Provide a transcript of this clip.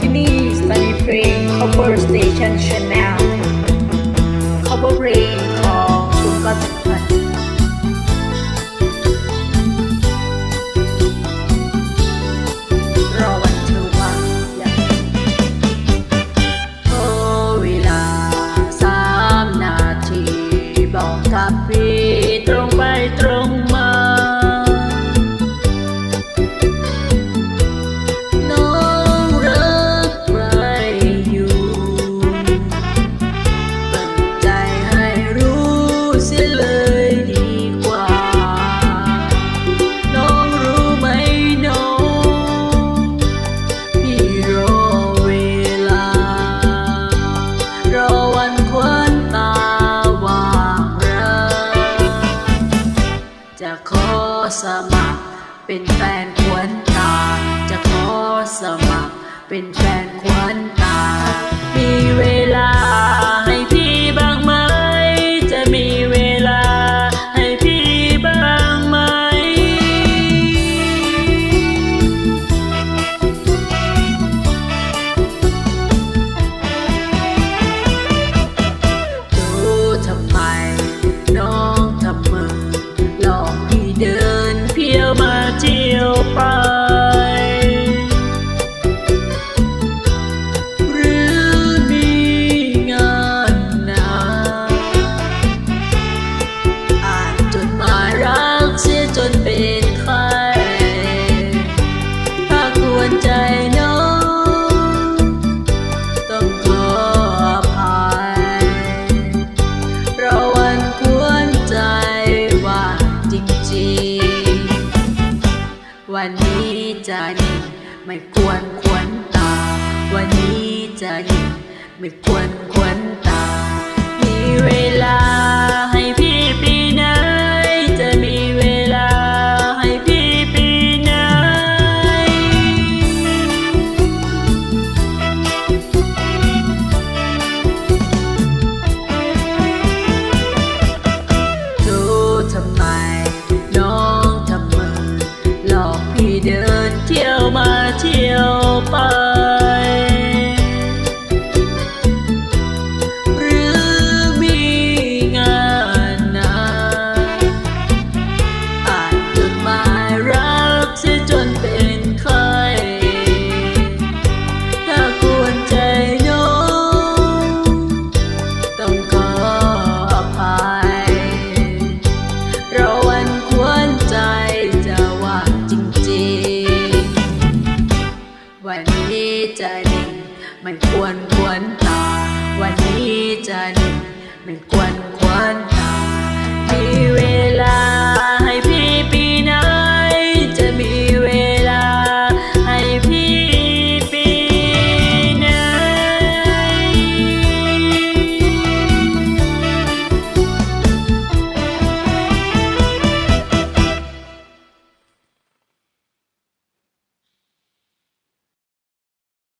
Denise Tanifray, Upper Station, Chanel. เป็นแฟนควรตา จะขอสมัคร เป็นแฟนควรตา มีเวลา วันนี้จะนิ่งไม่ควรควรตา วันนี้จะนิ่งไม่ควรควรันควรควรตา วันนี้จะดีไม่ควรคว